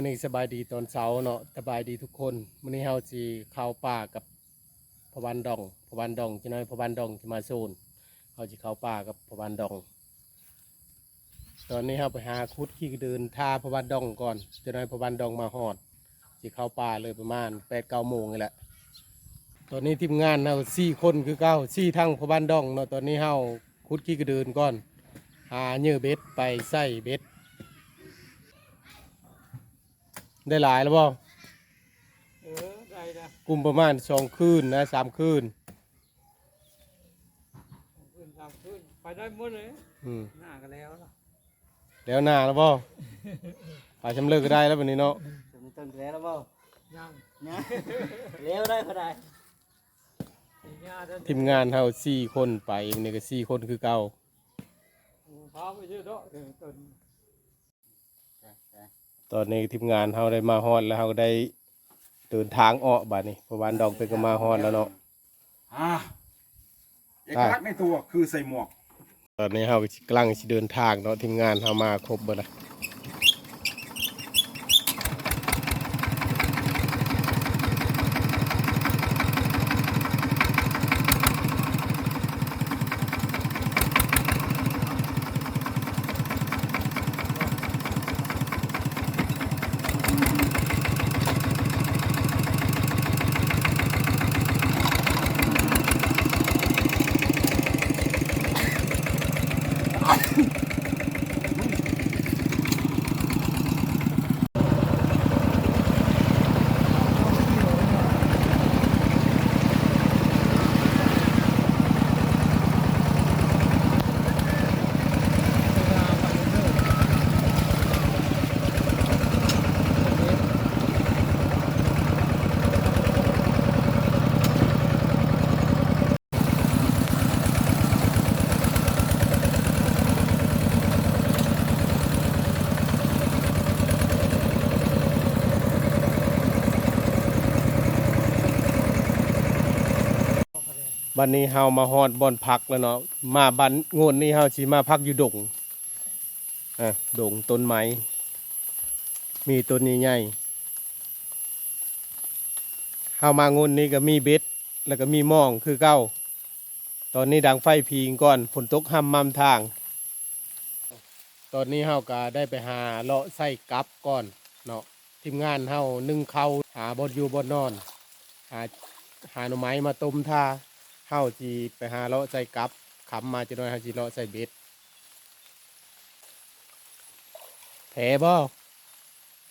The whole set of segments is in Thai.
มื้อนี้สบายดีตอนเช้าเนาะสบายดีทุกคนมื้อนี้เฮาสิเข้าป่ากับพวันดองพวันดองจังได๋พวันดองสิมาโซนเฮาสิเข้าป่ากับพวันดอง ตอนนี้เฮาไปหาคุดขี้เดินท่าพวันดองก่อนจังได๋พวันดองมาฮอดสิเข้าป่าเลยประมาณ8-9โมงนี่แหละตอนนี้ทีมงานเฮา4คนคือเก่า4ทั้งพวันดองเนาะตอนนี้เฮาคุดขี้เดินก่อนหาเหยื่อเบ็ดไปใส่เบ็ด ได้หลายแล้วบ่เออได้นะกลุ่มประมาณสองคืนนะสามคืนขึ้นทางขึ้นไปได้หมดเลยอืมหน้ากันแล้วล่ะแล้วหน้าแล้วบ่ปลาชำเลิกก็ได้แล้ววันนี้เนาะจะมีต้นแล้วแล้วบ่ยังนะแล้วได้ก็ได้อีกหน้าเดินทีมงานเฮาสี่คนไปวันนี้ก็สี่คนคือเก่าพาไปเยอะเนาะเออต้น ตอนนี้ทีมงานเฮาได้มาฮอดแล้วเฮาก็ได้เดินทางออกบัดนี้เพราะวาอันดอกเป็นก็มาฮอดแล้วเนาะอ่าเอกลักษณ์ในตัวคือใส่หมวก ตอนนี้เฮาก็สิกำลังสิเดินทางเนาะทีมงานเฮามาครบเบิดละ บัดนี้เฮามาฮอดบ่อนพักแล้วเนาะมาบันโงนนี่เฮาสิมาพักอยู่ดงอะดงต้นไม้มีต้นใหญ่ๆเฮามาโงนนี่ก็มีเบ็ดแล้วก็มีม่องคือเก้า ตอนนี้ดังไฟพิงก่อนฝนตกห้ำมำทาง ตอนนี้เฮาก็ได้ไปหาเลาะไส้กับก่อนเนาะทีมงานเฮานึ่งเขาหาบอนอยู่บอนอน หาหาหน่อไม้มาต้มทา เฮาจีไปหาเลาะใส่กับขำมาจะน้อยเฮาจีเลาะใส่เบ็ดแผลบ่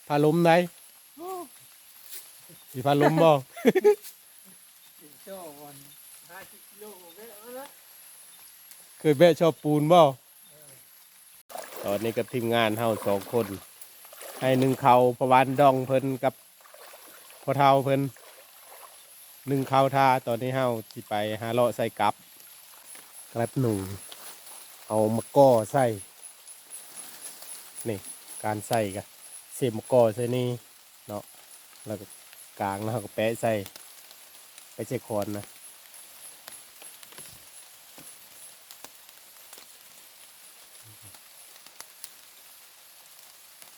พาลมได้สิพาลมบ่เจ้าวันห้าสิบกิโลเว้ยเอาละเคยแบะชอบปูนบ่ตอนนี้กับทีมงานเฮาสองคน ให้หนึ่งเขาประวันดองเพิ่นกับพอเท่าเพิ่น หนึ่งเขาวท่าตอนนี้เฮาสิไปหาเลาะใส่กับกระบหนูเอามะก้อใส่นี่การใส่กันเสียบมะก้อใส่นี่เนาะแล้วก็กลางแล้วก็แปะใส่ไปใส่คอนนะ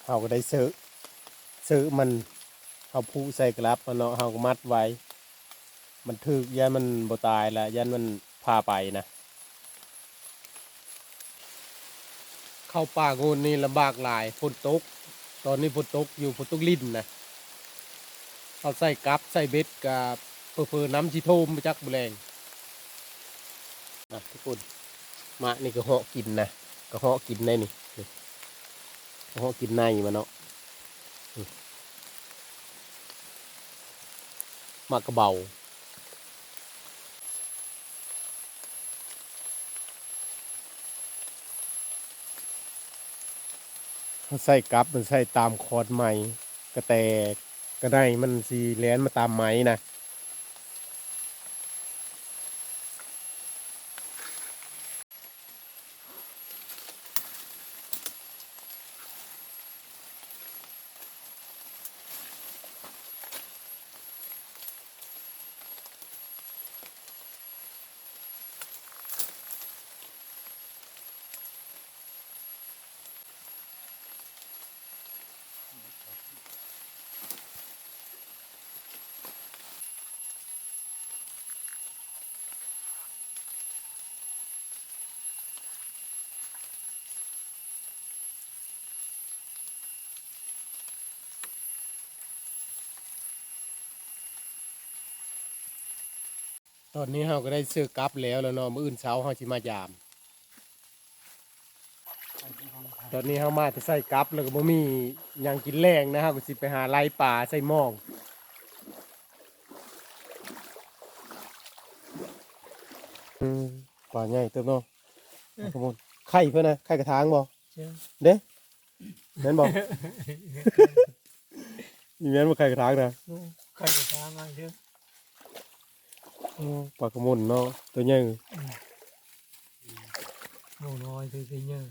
เขาก็ได้ซื้อซื้อมันเขาผู้ใส่กลับมันเนาะเขาก็มัดไว้ มันถึกยันมันบ่ตายละยันมันพาไปนะ เข้าป่างูนี่ลำบากหลายฝนตก ตอนนี้ฝนตกอยู่ฝนตกลิ้นนะเขาใส่กับใส่เบ็ดกับเพื่อๆน้ำชีโทมไปจักบุแรงนะทุกคนมานี่ก็เหาะกินนะก็เหาะกินได้นี่นี่เขากินในมันเนาะอืมมากระเบา เขาใส่กับมันใส่ตามคอร์ดไม้กระแตกระไดมันสีแลนมาตามไม้นะ ตอนนี้เราก็ได้ซื้อกลับแล้วแล้วเนาะมื้ออื่นเช้าเราสิมายาม ตอนนี้เรามาจะใส่กลับแล้วก็บ่มีหยังกินแรงนะฮะก็สิไปหาไล่ป่าใส่หมองอืมป่าใหญ่เติมเนาะขโมยไข่เพิ่นนะไข่กระถางบ่เจ้าเด้แม่นบ่มีแม่นบ่ไข่กระถางนะใครจะทำมาเจ้าโอ้ ปลากระมนเนาะตัวใหญ่หมูน้อยคือคือเยอะ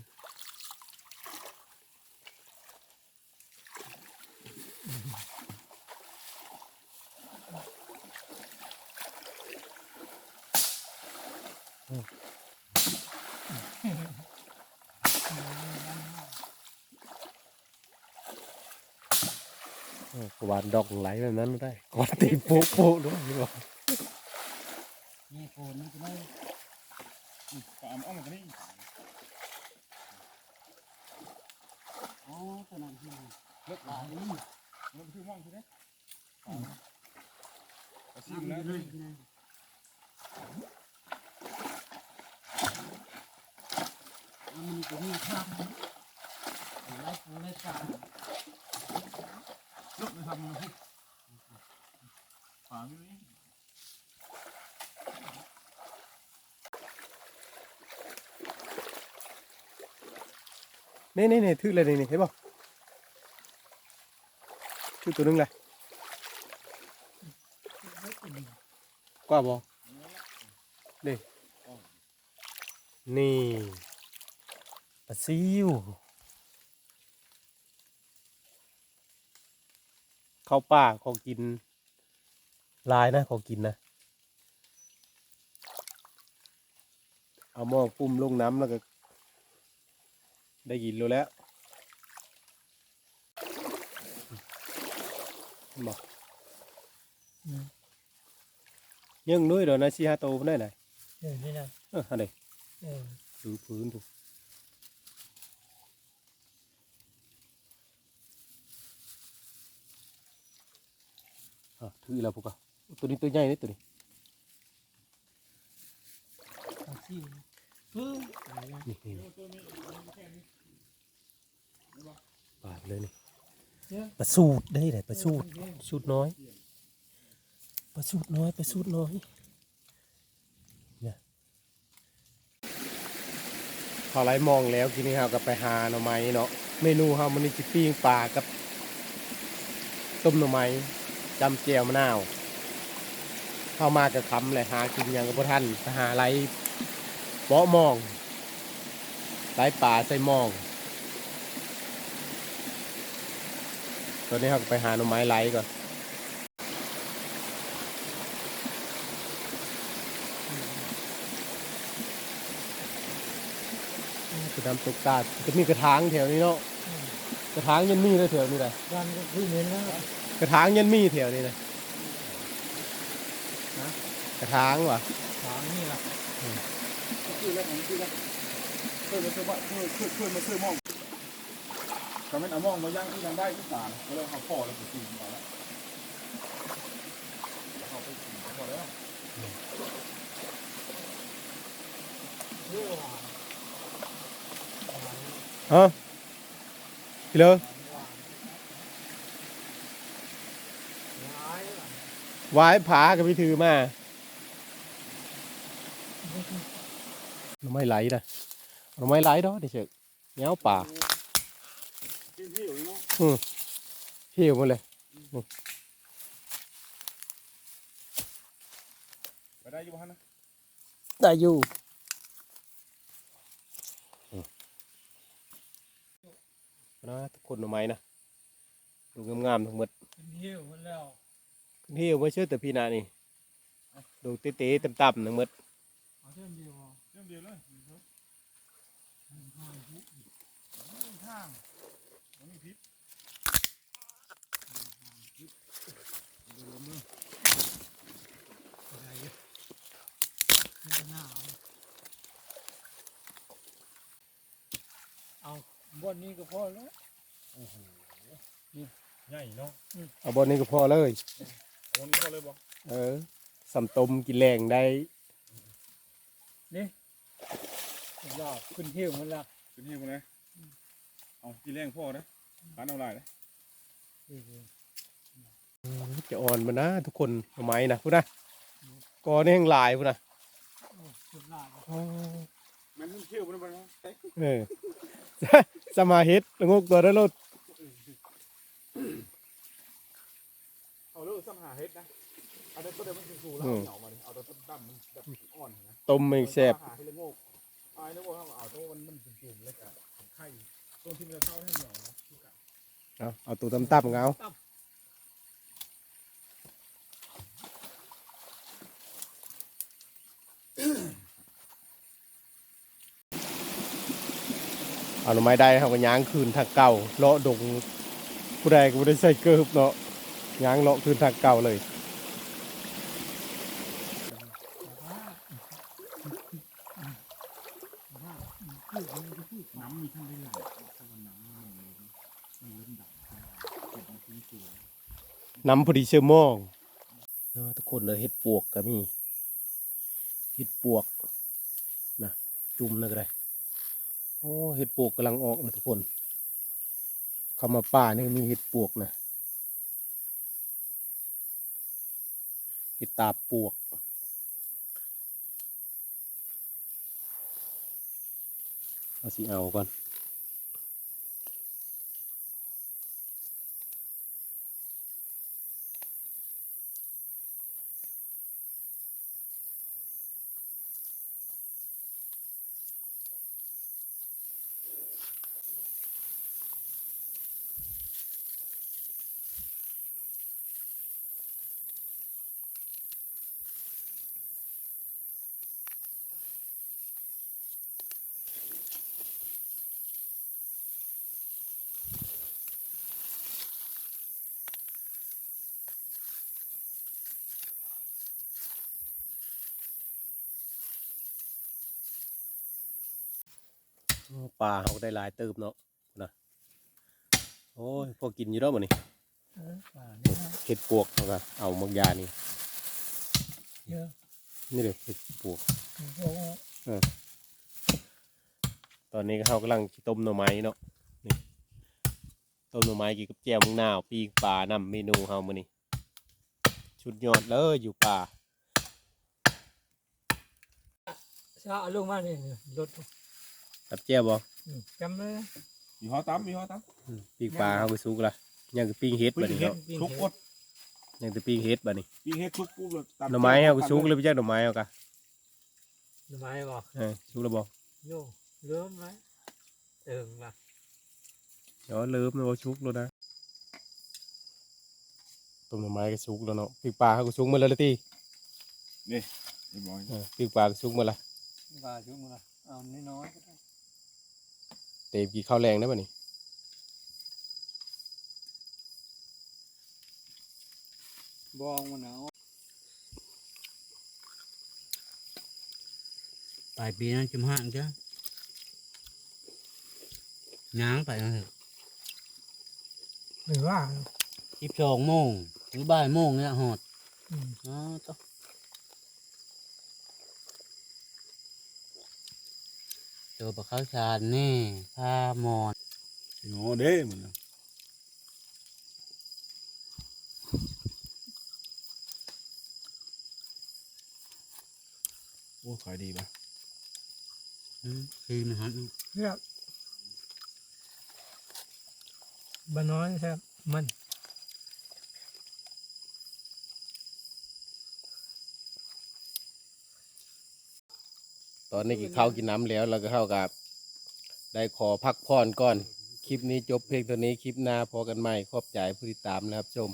เออหวานดอกไหลแบบนั้นได้กอดตีโป๊ะโป๊ะด้วย นี่บ่นี่โฟนนี่จะไม่ตามอ้อมมาตัวนี้อ๋อตัวนั้นที่เลิกตานี่มันคือมองใช่ไหมกระซิน้ำบอแล้วยู่เลยนะมันมีตัวนี้ครับไล่ปูไล่ปลาลุกไม่ทำมันที่ป่าไม่มี นี่นี่นี่ถือเลยนี่นี่เห็นบ่ถือตัวหนึงเลยกว่าบ่นี่นี่ปลาซิวเข้าป่าของกิน ลายนะของกินนะ เอาหม้อปุ้มลงน้ำแล้วก็ ได้ยินรู้แล้วบอกยังนุ้ยเดี๋ยวนะซีฮาโตมันได้ไหนเออนี่นะเอออะไรเออดูพื้นดูอะถือแล้วพวกเขาตัวนี้ตัวใหญ่นี่ตัวนี้ เอาซิวเพิ่มอะไรนะนี่นี่ปาดเลยนี่เจ้าปลาสูตรได้ไหนปลาสูตรสูตรน้อยปลาสูตรน้อยปลาสูตรน้อยเนี่ยพอไรมองแล้วกินนี่ครับก็ไปหาหน่อไม้เนาะเมนูเฮามันนี่จิปิ้งปลากับต้มหน่อไม้จำเจียวมะนาวเข้ามากับคำเลยหากินอย่างกับพท่านไปหาไร เบาะมองไรป่าใส่มอง ตอนนี้เราก็ไปหาหน่อไม้ไล่ก่อนคือน้ำตกตาดจะมีกระถางแถวนี้เนาะ กระถางยันมีเลยแถวนี้เลยวันก็คือเห็นแล้วกระถางยันมีแถวนี้เลยกระถางวะถามนี่ล่ะ คือแล้วผมคือแล้วช่วยมาซื้อบ้านช่วยช่วยช่วยมาซื้อมองก็ไม่เอามองมาย่างที่ทำได้ที่ตาก็เลยเอาพ่อแล้วก็กินมาแล้วเอาไปกินพอแล้วเรื่องว่าฮะพี่เลยวายผากับพี่ถือมาหน่อ ไม้ไหลนะหน่อไม้ไหลดอกเดี๋ยวเฉยเงี้ยวป่ากินที่อยู่เนาะเหี่ยวหมดเลยไปได้อยู่ฮะนะได้อยู่นะทุกคนหน่อไม้นะดูงามๆทั้งหมดเป็นเหี้ยวหมดแล้วเหี่ยวไม่เชื่อแต่พี่นานี่ดูเต๋ๆต่ำๆทั้งหมด เอาเท่าเดียวเอาเรื่องเดียวเลยข้างมันมีพิษอะไรอยู่มันจะหนาวเอาบนนี้ก็พอแล้วใหญ่เนาะเอาบนนี้ก็พอเลยวันนี้พอเลยบอกเออสำต้มกินแรงได้นี่ ยอดขึ้นหิ้วมันละเป็นเฮียคนไหนเอากินแรงพ่อนะการเอาลายนะนี่จะอ่อนมานะทุกคนเอาไม้นะพูดนะกอนี่แห้งหลายพูดนะโอ้สุดยอดมันเที่ยวมันมันเออ สมาเฮ็ดละงกตัวได้รถเอาเลิกซ้ำหาเฮ็ดนะเอาแต่ตัวเดียวมันสูงแล้วเอามาดิเอาแต่ต้นตั้มมันแบบอ่อนนะต้มไม่แซ่บ หาให้ละโงกไอ้ ละโงกเอาเอาตัวมันมันจุ่มๆแล้วก็ไข่ต้นที่มันเข้าให้เหนียวนะเอาเอาตัวต่ำๆเอาเอาหน่อไม้ได้เขาก็ย่างคืนทางเก่าเลาะดงผู้ใดก็บ่ได้ใส่เกิบเนาะย่างเลาะคืนทางเก่าเลย น้ำมีทั้งได้หลายแต่ว่าน้ำมันเลยมันเริ่มดับเก็บมาทิ้งตัว น้ำพอดีเชื่อมองเนาะทุกคนเลยเห็ดปวกก็มีเห็ดปวกนะจุ่มนะก็ได้โอ้เห็ดปวกกำลังออกนะทุกคนเข้ามาป่านี่มีเห็ดปวกนะเห็ดตาปวกเอาสิเอาก่อน ปลาเขาก็ได้หลายเติบเนาะนะโอ้ยพอกินอยู่แล้วมันนี่เออป่านี่นะเห็ดปวกเขาก็เอามักยานี่เยอะนี่เลยเห็ดปวกโอ้ตอนนี้เขากำลังสิต้มหน่อไม้เนาะนี่ต้มหน่อไม้กินกับแจ่วมึงนาวปีกปลานำเมนูเฮามื้อนี้ชุดยอดเลยอยู่ป่าชาเอาลงมาเนี่ยรถกับแจ่วบ่อืม จำเลยนะมีห่อตั้มมีห่อตั้มอืมปีกปลาเฮาไปสุกละยังก็ปิ้งเฮ็ดบัดนี้เนาะชุกอดยังแต่ปิ้งเฮ็ดบัดนี้ปีเฮ็ดชุกปุ๊บเลยหน่อไม้เฮาก็สุกเลยไปจักหน่อไม้เฮากะทำไมบอกเออสุกแล้วบ่โย่เริ่มไหมเติงละเดี๋ยวเริ่มแล้วบ่สุกแล้วนะต้มหน่อไม้ก็สุกแล้วเนาะปีกปลาเฮาก็สุกหมดแล้วละติเรียบร้อยเออปีกปลาก็สุกหมดละว่าชุ่มละเอาน้อยๆก็ได้ เตมกี่ข้าวแรงได้บัดนี้บองมันเอาปลายปีนั้นจุมห่างจ้ะง้างไปนะเถอะหรือว่าสิบสองโมงหรือบ่ายโมงเนี่ยหอดอืมอ๋อต้อง เจอปลาข้าวชานแน่ผ้ามอนโอ้เด้มันโอ้ขายดีป่ะอืมคือมันหันเรียกบ้านน้อยครับมัน ตอนนี้กินข้าวกินน้ำแล้วเราก็เข้ากับ ได้ขอพักผ่อนก่อน คลิปนี้จบเพียงเท่านี้คลิปหน้าพอกันใหม่ขอบใจผู้ติดตามนะครับชม